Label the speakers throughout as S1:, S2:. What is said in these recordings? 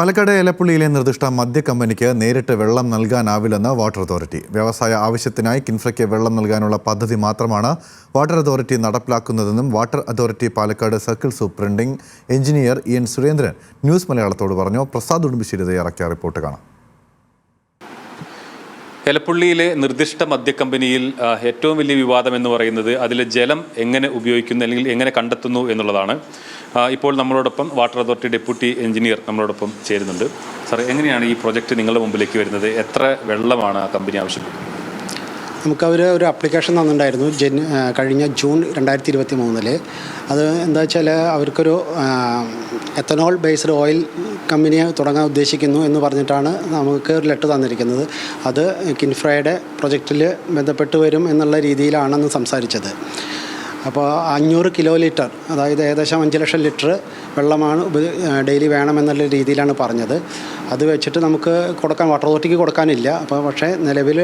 S1: പാലക്കാട് ഏലപ്പുള്ളിയിലെ നിർദ്ദിഷ്ട മദ്യ കമ്പനിക്ക് നേരിട്ട് വെള്ളം നൽകാനാവില്ലെന്ന് വാട്ടർ അതോറിറ്റി. വ്യവസായ ആവശ്യത്തിനായി കിൻഫ്രയ്ക്ക് വെള്ളം നൽകാനുള്ള പദ്ധതി മാത്രമാണ് water authority നടപ്പിലാക്കുന്നതെന്നും water authority Palakkad circle superintending engineer E N Surendran news മലയാളത്തോട് പറഞ്ഞു. പ്രസാദ് ഉടുമ്പിശ്ശേരി തയ്യാറാക്കിയ റിപ്പോർട്ട് കാണാം.
S2: എലപ്പുള്ളിയിലെ നിർദ്ദിഷ്ട മദ്യക്കമ്പനിയിൽ ഏറ്റവും വലിയ വിവാദം എന്ന് പറയുന്നത് അതിലെ ജലം എങ്ങനെ ഉപയോഗിക്കുന്നു അല്ലെങ്കിൽ എങ്ങനെ കണ്ടെത്തുന്നു എന്നുള്ളതാണ്. ഇപ്പോൾ നമ്മളോടൊപ്പം വാട്ടർ അതോറിറ്റി ഡെപ്യൂട്ടി എഞ്ചിനീയർ നമ്മളോടൊപ്പം ചേരുന്നുണ്ട്. സാർ എങ്ങനെയാണ് ഈ പ്രൊജക്റ്റ് നിങ്ങളുടെ മുമ്പിലേക്ക് വരുന്നത്? എത്ര വെള്ളമാണ് ആ കമ്പനി ആവശ്യപ്പെടുന്നത്?
S3: നമുക്ക് ഒരു അപ്ലിക്കേഷൻ തന്നിട്ടുണ്ടായിരുന്നു ജൻ കഴിഞ്ഞ ജൂൺ രണ്ടായിരത്തി ഇരുപത്തി മൂന്നിൽ അത് എന്താ വെച്ചാൽ അവർക്കൊരു എത്തനോൾ ബേസ്ഡ് ഓയിൽ കമ്പനിയെ തുടങ്ങാൻ ഉദ്ദേശിക്കുന്നു എന്ന് പറഞ്ഞിട്ടാണ് നമുക്ക് ഒരു ലെറ്റർ തന്നിരിക്കുന്നത്. അത് കിൻഫ്രയുടെ പ്രൊജക്റ്റിൽ ബന്ധപ്പെട്ട് വരും എന്നുള്ള രീതിയിലാണെന്ന് സംസാരിച്ചത്. അപ്പോൾ അഞ്ഞൂറ് കിലോ ലിറ്റർ അതായത് ഏകദേശം അഞ്ച് ലക്ഷം ലിറ്റർ വെള്ളമാണ് ഡെയിലി വേണമെന്നുള്ള രീതിയിലാണ് പറഞ്ഞത്. അത് വെച്ചിട്ട് നമുക്ക് കൊടുക്കാൻ വാട്ടർ അതോറിറ്റിക്ക് കൊടുക്കാനില്ല. അപ്പോൾ പക്ഷേ നിലവിൽ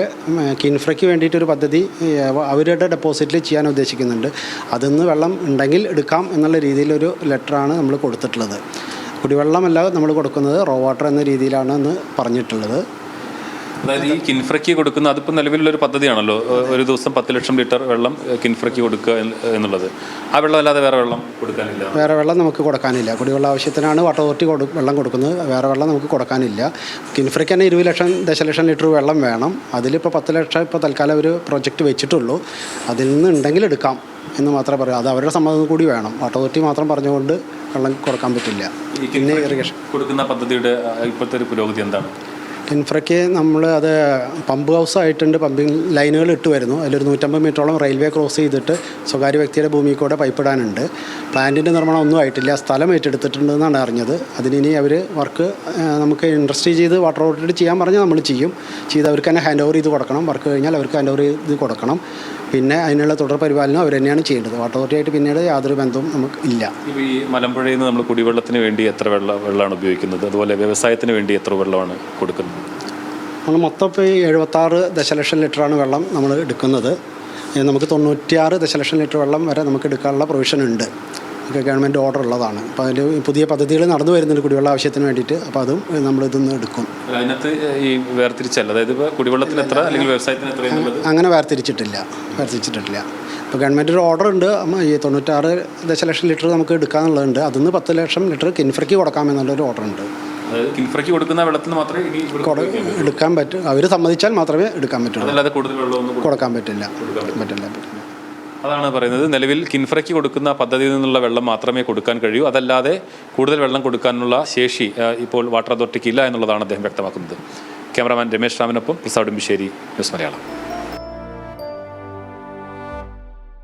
S3: കിൻഫ്രയ്ക്ക് വേണ്ടിയിട്ടൊരു പദ്ധതി അവരുടെ ഡെപ്പോസിറ്റിൽ ചെയ്യാൻ ഉദ്ദേശിക്കുന്നുണ്ട്. അതിൽ നിന്ന് വെള്ളം ഉണ്ടെങ്കിൽ എടുക്കാം എന്നുള്ള രീതിയിലൊരു ലെറ്ററാണ് നമ്മൾ കൊടുത്തിട്ടുള്ളത്. കുടിവെള്ളമല്ല നമ്മൾ കൊടുക്കുന്നത് റോ വാട്ടർ എന്ന രീതിയിലാണ് എന്ന് പറഞ്ഞിട്ടുള്ളത്.
S2: അതായത് ഈ കിൻഫ്രയ്ക്ക് കൊടുക്കുന്ന അതിപ്പോൾ നിലവിലുള്ള ഒരു പദ്ധതിയാണല്ലോ ഒരു ദിവസം പത്ത് ലക്ഷം ലിറ്റർ വെള്ളം കിൻഫ്രയ്ക്ക് കൊടുക്കുക എന്നുള്ളത്. ആ വെള്ളം അല്ലാതെ വേറെ വെള്ളം കൊടുക്കാനില്ല?
S3: വേറെ വെള്ളം നമുക്ക് കൊടുക്കാനില്ല. കുടിവെള്ള ആവശ്യത്തിനാണ് വാട്ടർ അതോറിറ്റി കൊടു വെള്ളം കൊടുക്കുന്നത്. വേറെ വെള്ളം നമുക്ക് കൊടുക്കാനില്ല. കിൻഫ്രയ്ക്ക് തന്നെ ഇരുപത് ലക്ഷം ദശലക്ഷം ലിറ്റർ വെള്ളം വേണം. അതിലിപ്പോൾ പത്ത് ലക്ഷം ഇപ്പോൾ തൽക്കാലം ഒരു പ്രൊജക്റ്റ് വെച്ചിട്ടുള്ളൂ. അതിൽ നിന്ന് ഉണ്ടെങ്കിൽ എടുക്കാം എന്ന് മാത്രമേ പറയൂ. അത് അവരുടെ സമ്മതം കൂടി വേണം. വാട്ടർ അതോറിറ്റി മാത്രം പറഞ്ഞുകൊണ്ട് വെള്ളം കൊടുക്കാൻ പറ്റില്ല. പിന്നെ ഇറിഗേഷൻ
S2: കൊടുക്കുന്ന പദ്ധതിയുടെ ഇപ്പോഴത്തെ ഒരു പുരോഗതി എന്താണ്?
S3: കിൻഫ്രയ്ക്ക് നമ്മൾ അത് പമ്പ് ഹൗസ് ആയിട്ടുണ്ട്. പമ്പിങ് ലൈനുകൾ ഇട്ട് വരുന്നു. അതിലൊരു നൂറ്റമ്പത് മീറ്ററോളം റെയിൽവേ ക്രോസ് ചെയ്തിട്ട് സ്വകാര്യ വ്യക്തിയുടെ ഭൂമി കൂടെ പൈപ്പ് ഇടാനുണ്ട്. പ്ലാന്റിന്റെ നിർമ്മാണം ഒന്നും ആയിട്ടില്ല. സ്ഥലം ഏറ്റെടുത്തിട്ടുണ്ടെന്നാണ് അറിഞ്ഞത്. അതിനി അവർ വർക്ക് നമുക്ക് ഇൻഡസ്ട്രി ചെയ്ത് വാട്ടർ അതോറിറ്റി ചെയ്യാൻ പറഞ്ഞാൽ നമ്മൾ ചെയ്യും. ചെയ്ത് അവർക്ക് തന്നെ ഹാൻഡ് ഓവർ ചെയ്ത് കൊടുക്കണം. വർക്ക് കഴിഞ്ഞാൽ അവർക്ക് ഹാൻഡ് ഓവർ ചെയ്ത് കൊടുക്കണം. പിന്നെ അതിനുള്ള തുടർ പരിപാലനം അവർ തന്നെയാണ് ചെയ്യേണ്ടത്. വാട്ടർ അതോറിറ്റി ആയിട്ട് പിന്നീട് യാതൊരു ബന്ധവും നമുക്ക് ഇല്ല.
S2: ഈ മലമ്പുഴയിൽ നിന്ന് നമ്മൾ കുടിവെള്ളത്തിന് വേണ്ടി എത്ര വെള്ള വെള്ളമാണ് ഉപയോഗിക്കുന്നത്? അതുപോലെ വ്യവസായത്തിന് വേണ്ടി എത്ര വെള്ളമാണ് കൊടുക്കുന്നത്?
S3: നമ്മൾ മൊത്തം ഇപ്പോൾ ഈ എഴുപത്താറ് ദശലക്ഷം ലിറ്ററാണ് വെള്ളം നമ്മൾ എടുക്കുന്നത്. നമുക്ക് തൊണ്ണൂറ്റിയാറ് ദശലക്ഷം ലിറ്റർ വെള്ളം വരെ നമുക്ക് എടുക്കാനുള്ള പ്രൊവിഷൻ ഉണ്ട്. ഒക്കെ ഗവൺമെന്റ് ഓർഡർ ഉള്ളതാണ്. അപ്പോൾ അതിൽ പുതിയ പദ്ധതികൾ നടന്നു വരുന്നുണ്ട് കുടിവെള്ള ആവശ്യത്തിന് വേണ്ടിയിട്ട്. അപ്പോൾ അതും നമ്മൾ ഇതിന്ന് എടുക്കും.
S2: അതിനകത്ത് ഈ വേർതിരിച്ചല്ല. അതായത് ഇപ്പോൾ കുടിവെള്ളത്തിന് എത്ര അല്ലെങ്കിൽ വ്യവസായത്തിന് എത്ര
S3: അങ്ങനെ വേർതിരിച്ചിട്ടില്ല. വേർതിരിച്ചിട്ടില്ല. ഇപ്പോൾ ഗവൺമെന്റ് ഒരു ഓർഡർ ഉണ്ട്. ഈ തൊണ്ണൂറ്റാറ് ദശലക്ഷം ലിറ്റർ നമുക്ക് എടുക്കാന്നുള്ളതുണ്ട്. അതിന്ന് പത്ത് ലക്ഷം ലിറ്റർ കിൻഫ്രയ്ക്ക് കൊടുക്കാമെന്നുള്ളൊരു ഓർഡർ ഉണ്ട്.
S2: കിൻഫ്രയ്ക്ക് കൊടുക്കുന്ന വെള്ളത്തിന് മാത്രമേ
S3: എടുക്കാൻ പറ്റും അവർ സമ്മതിച്ചാൽ മാത്രമേ എടുക്കാൻ പറ്റുള്ളൂ.
S2: അല്ലാതെ കൂടുതൽ വെള്ളമൊന്നും
S3: കൊടുക്കാൻ പറ്റില്ല. പറ്റില്ല.
S2: അതാണ് പറയുന്നത്. നിലവിൽ കിൻഫ്രയ്ക്ക് കൊടുക്കുന്ന പദ്ധതിയിൽ നിന്നുള്ള വെള്ളം മാത്രമേ കൊടുക്കാൻ കഴിയൂ. അതല്ലാതെ കൂടുതൽ വെള്ളം കൊടുക്കാനുള്ള ശേഷി ഇപ്പോൾ വാട്ടർ അതോറിറ്റിക്ക് ഇല്ല എന്നുള്ളതാണ് അദ്ദേഹം വ്യക്തമാക്കുന്നത്. ക്യാമറാമാൻ രമേശ് രാമനൊപ്പം പ്രസാദ് ഉമ്പിശ്ശേരി ന്യൂസ് മലയാളം.